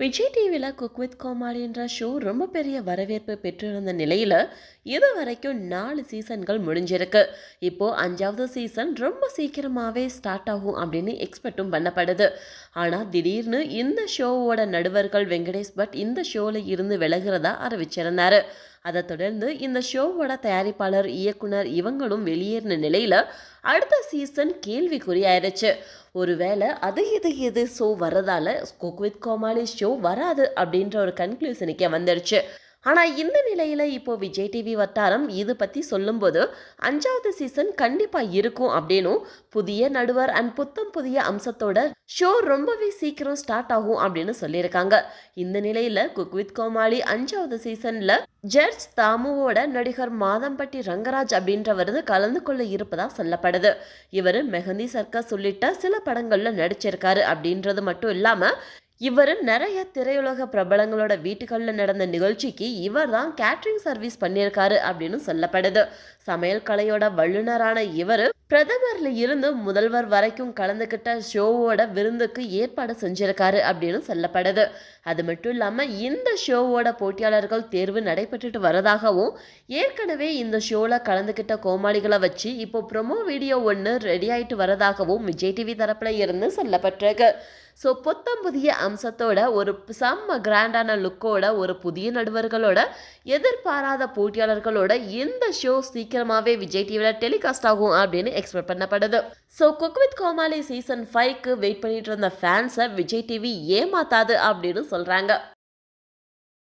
விஜய் டிவியில் cook with கோமாளின்ற show ரொம்ப பெரிய வரவேற்பு பெற்றிருந்த நிலையில் இது வரைக்கும் நாலு சீசன்கள் முடிஞ்சிருக்கு. இப்போது அஞ்சாவது சீசன் ரொம்ப சீக்கிரமாகவே ஸ்டார்ட் ஆகும் அப்படின்னு எக்ஸ்பெக்டும் பண்ணப்படுது. ஆனால் திடீர்னு இந்த ஷோவோட நடுவர்கள் வெங்கடேஷ் பட் இந்த ஷோவில் இருந்து விலகிறதா அறிவிச்சிருந்தார். அதை தொடர்ந்து இந்த ஷோவோட தயாரிப்பாளர் இயக்குனர் இவங்களும் வெளியேறின நிலையில் அடுத்த சீசன் கேள்விக்குறி ஆயிடுச்சு ஒருவேளை அது இது இது ஷோ வரதால குக் வித் கோமாளி ஷோ வராது அப்படின்ற ஒரு கன்க்ளூஷனுக்கே வந்துடுச்சு ஆனால் இந்த நிலையில் இப்போ விஜய் டிவி வட்டாரம் இது பற்றி சொல்லும்போது அஞ்சாவது சீசன் கண்டிப்பாக இருக்கும் அப்படின்னும் புதிய நடுவர் அண்ட் புத்தம் புதிய அம்சத்தோட ஷோ ரொம்பவே சீக்கிரம் ஸ்டார்ட் ஆகும் அப்படின்னு சொல்லியிருக்காங்க. இந்த நிலையில் குக் வித் கோமாளி அஞ்சாவது சீசனில் ஜட்ஜ் தாமுவோட நடிகர் மாதம்பட்டி ரங்கராஜ் அப்படின்றவர் கலந்து கொள்ள இருப்பதாக சொல்லப்படுது. இவர் மெஹந்தி சர்க்கஸ் உள்ளிட்ட சில படங்களில் நடிச்சிருக்காரு அப்படின்றது மட்டும் இல்லாமல் இவர் நிறைய திரையுலக பிரபலங்களோட வீட்டுகளில் நடந்த நிகழ்ச்சிக்கு இவர் தான் கேட்ரிங் சர்வீஸ் பண்ணியிருக்காரு அப்படின்னு சொல்லப்படுது. சமையல் கலையோட வல்லுநரான இவர் பிரதமர்ல இருந்து முதல்வர் வரைக்கும் கலந்துக்கிட்ட ஷோவோட விருந்துக்கு ஏற்பாடு செஞ்சிருக்காரு அப்படின்னு சொல்லப்படுது. அது மட்டும் இல்லாமல் இந்த ஷோவோட போட்டியாளர்கள் தேர்வு நடைபெற்றுட்டு வரதாகவும் ஏற்கனவே இந்த ஷோவில் கலந்துக்கிட்ட கோமாளிகளை வச்சு இப்போ ப்ரொமோ வீடியோ ஒன்று ரெடி ஆகிட்டு வரதாகவும் விஜய் டிவி தரப்பில் இருந்து சொல்லப்பட்டிருக்கு. ஸோ புத்தம் புதிய அம்சத்தோட ஒரு செம்ம கிராண்டான லுக்கோட ஒரு புதிய நடுவர்களோட எதிர்பாராத போட்டியாளர்களோட இந்த ஷோ சீக்கிரமாகவே விஜய் டிவியில் டெலிகாஸ்ட் ஆகும் அப்படின்னு எக்ஸ்பெக்ட் பண்ணப்படுது. So cook with Comali season ஃபைவ்க்கு வெயிட் பண்ணிட்டு இருந்த ஃபேன்ஸை விஜய் டிவி ஏமாத்தாது அப்படின்னு சொல்கிறாங்க